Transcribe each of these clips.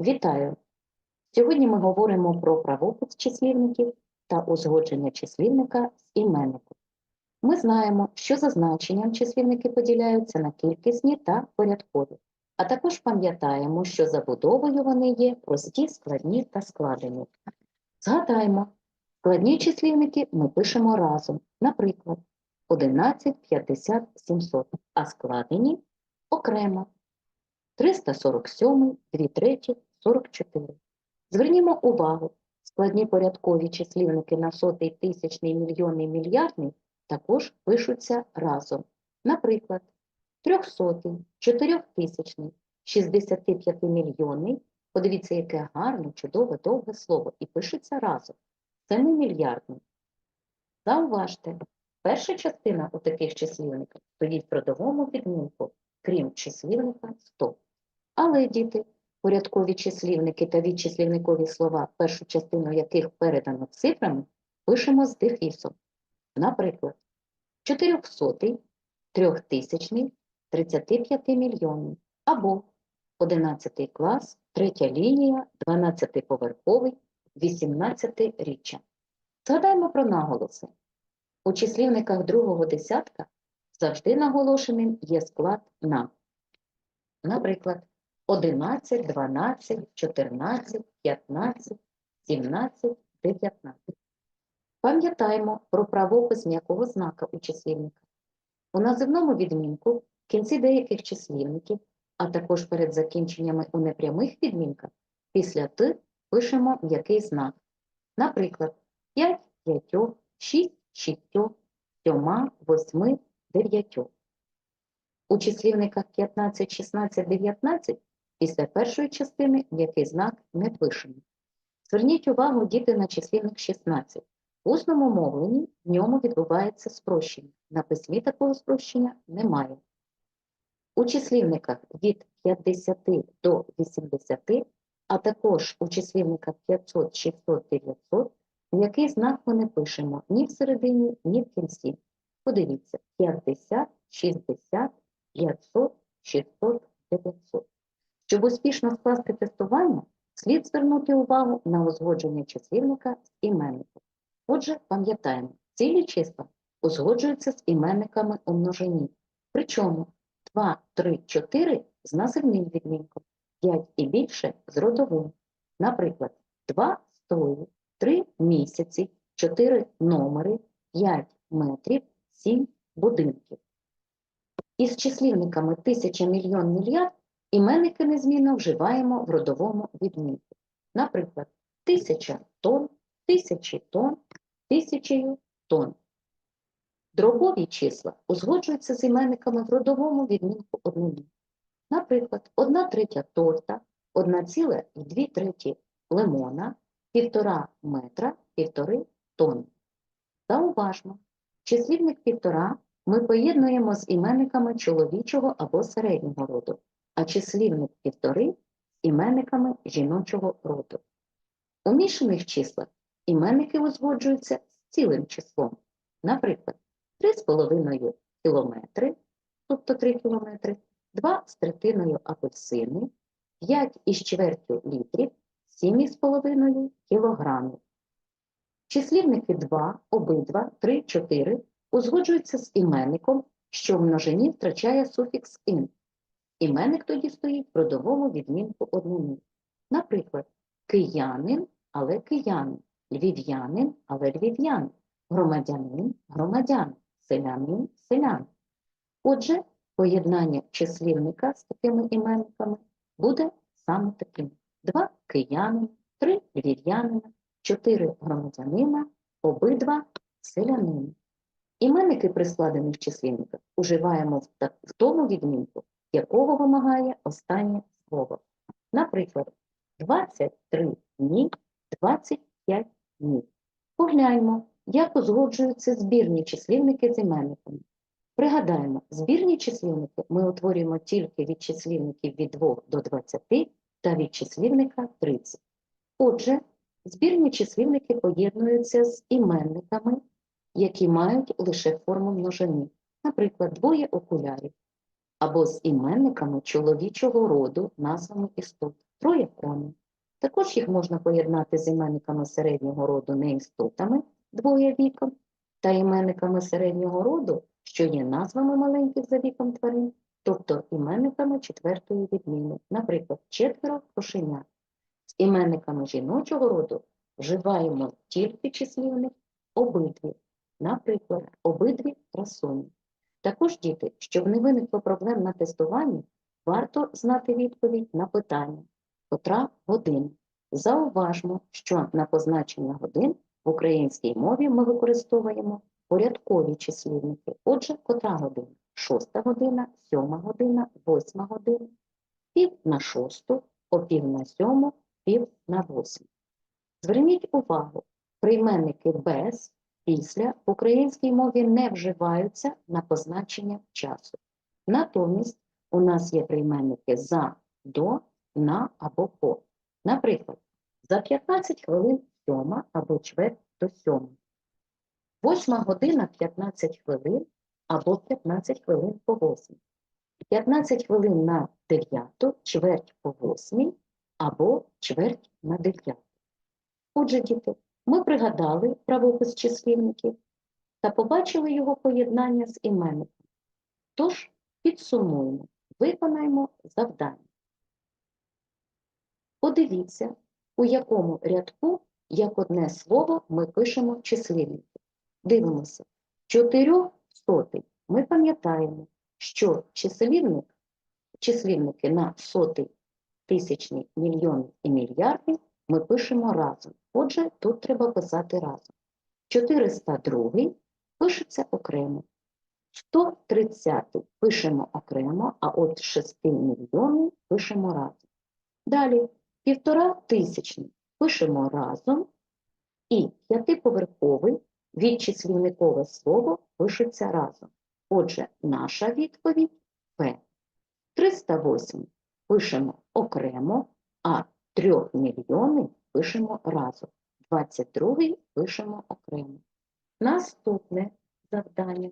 Вітаю! Сьогодні ми говоримо про правопис числівників та узгодження числівника з іменником. Ми знаємо, що за значенням числівники поділяються на кількісні та порядкові, а також пам'ятаємо, що забудовою вони є прості, складні та складені. Згадаємо, складні числівники ми пишемо разом, наприклад, 11, 50, 700, а складені окремо. 347, 2 треті, 44. Звернімо увагу, складні порядкові числівники на сотий, тисячний, мільйонний, мільярдний також пишуться разом. Наприклад, 300, 4000, 65 мільйонний, подивіться, яке гарне, чудове, довге слово, і пишеться разом. 7 мільярдний. Зауважте, перша частина у таких числівниках стоїть в родовому відмінку, крім числівника 100. Але, діти, порядкові числівники та відчислівникові слова, першу частину яких передано цифрами, пишемо з дефісом. Наприклад, 400, 3000, 35 мільйонний або 11 клас, третя лінія, 12-поверховий, 18 річчя. Згадаймо про наголоси. У числівниках другого десятка завжди наголошеним є склад на. Наприклад, 11, 12, 14, 15, 17, 19. Пам'ятаємо про правопис м'якого знака у числівниках. У називному відмінку в кінці деяких числівників, а також перед закінченнями у непрямих відмінках, після «т» пишемо м'який знак. Наприклад, 5, 5, 6, 6, 7, 8, 9. У числівниках 15, 16, 19 після першої частини м'який знак не пишемо. Зверніть увагу, діти, на числівник 16. В усному мовленні в ньому відбувається спрощення. На письмі такого спрощення немає. У числівниках від 50 до 80, а також у числівниках 500, 600, 900, м'який знак ми не пишемо ні всередині, ні в кінці. Подивіться, 50, 60, 500, 600, 900. Щоб успішно скласти тестування, слід звернути увагу на узгодження числівника з іменником. Отже, пам'ятаємо, цілі числа узгоджуються з іменниками у множині. Причому 2, 3, 4 з називним відмінком, 5 і більше з родовим. Наприклад, 2 столі, 3 місяці, 4 номери, 5 метрів, 7 будинків. Із числівниками тисяча, мільйон, мільярд іменники незмінно вживаємо в родовому відмінку. Наприклад, тисяча тонн, тисячі тонн, тисячею тонн. Дробові числа узгоджуються з іменниками в родовому відмінку однині. Наприклад, 1 третя торта, 1,2 треті лимона, 1,5 метра, 1,5 тонни. Зауважмо, числівник 1,5 ми поєднуємо з іменниками чоловічого або середнього роду, а числівник 1,5 з іменниками жіночого роду. У мішаних числах іменники узгоджуються з цілим числом. Наприклад, 3,5 кілометри, тобто 3 кілометри, 2 з третиною апельсини, 5 із чвертю літрів, 7,5 кілограмів. Числівники 2, обидва, 3, 4 узгоджуються з іменником, що в множині втрачає суфікс «ин». Іменник тоді стоїть в родовому відмінку однини. Наприклад, киянин, але киянин, львів'янин, але львів'янин, громадянин, громадян, селянин, селян. Отже, поєднання числівника з такими іменниками буде саме таким: два киянин, три львів'янина, чотири громадянина, обидва селянини. Іменники при складених числівниках уживаємо в тому відмінку, якого вимагає останнє слово. Наприклад, 23 дні, 25 днів. Погляньмо, як узгоджуються збірні числівники з іменниками. Пригадаємо, збірні числівники ми утворюємо тільки від числівників від 2 до 20 та від числівника 30. Отже, збірні числівники поєднуються з іменниками, які мають лише форму множини, наприклад, двоє окулярів, або з іменниками чоловічого роду назвами істот, троє коней. Також їх можна поєднати з іменниками середнього роду неістотами двоє віком та іменниками середнього роду, що є назвами маленьких за віком тварин, тобто іменниками четвертої відміни, наприклад, четверо кошенят. З іменниками жіночого роду вживаємо тільки числівник обидві, наприклад, обидві красуні. Також, діти, щоб не виникло проблем на тестуванні, варто знати відповідь на питання, котра година. Зауважмо, що на позначення годин в українській мові ми використовуємо порядкові числівники. Отже, котра година? Шоста година, сьома година, восьма година, пів на шосту, о пів на сьому, пів на восьму. Зверніть увагу, прийменники без, після в українській мові не вживаються на позначення часу. Натомість у нас є прийменники за, до, на або по. Наприклад, за 15 хвилин сьома або чверть до сьомої. Восьма година 15 хвилин або 15 хвилин по восьмій. 15 хвилин на 9, чверть по восьмій або чверть на 9. Отже, діти, ми пригадали правопис числівників та побачили його поєднання з іменником. Тож підсумуємо, виконаємо завдання. Подивіться, у якому рядку, як одне слово, ми пишемо числівники. Дивимося. Чотирьох сотий. Ми пам'ятаємо, що числівник, числівники на сотий, тисячний, мільйонний і мільярдний ми пишемо разом. Отже, тут треба писати разом. 402 пишеться окремо. 130 пишемо окремо, а от 6 мільйонів пишемо разом. Далі півтора тисячний пишемо разом і п'ятиповерховий відчислівникове слово пишеться разом. Отже, наша відповідь П. 308 пишемо окремо, а 3 мільйони пишемо разом. 22 пишемо окремо. Наступне завдання.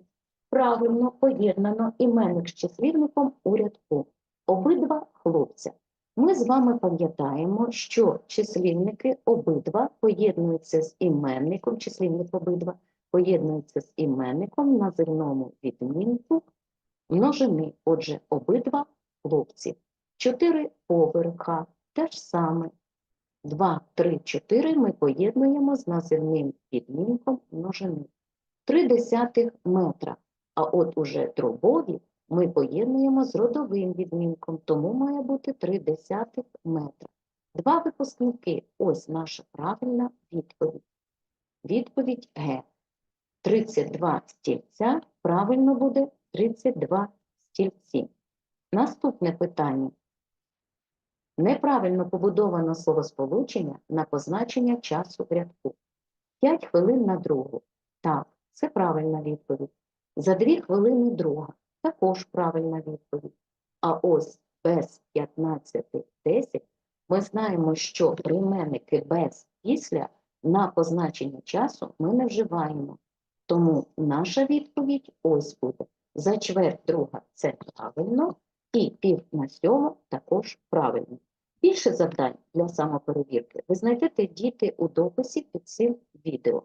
Правильно поєднано іменник з числівником у рядку. Обидва хлопця. Ми з вами пам'ятаємо, що числівники обидва поєднуються з іменником, числівник обидва поєднуються з іменником на зерному відмінку множини. Отже, обидва хлопці. Чотири поверха те ж саме. 2, 3, 4 ми поєднуємо з називним відмінком множини. 3 десятих метра. А от уже дробові ми поєднуємо з родовим відмінком, тому має бути 3 десятих метра. Два випускники. Ось наша правильна відповідь. Відповідь Г. 32 стільця. Правильно буде 32 стільці. Наступне питання. Неправильно побудовано словосполучення на позначення часу в рядку. 5 хвилин на другу. Так, це правильна відповідь. За 2 хвилини друга. Також правильна відповідь. А ось без 15-10 ми знаємо, що прийменники без після на позначення часу ми не вживаємо. Тому наша відповідь ось буде. За чверть друга це правильно, і пів на сьому також правильно. Більше завдань для самоперевірки ви знайдете діти у дописі під цим відео.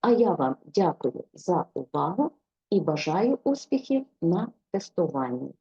А я вам дякую за увагу і бажаю успіхів на тестуванні.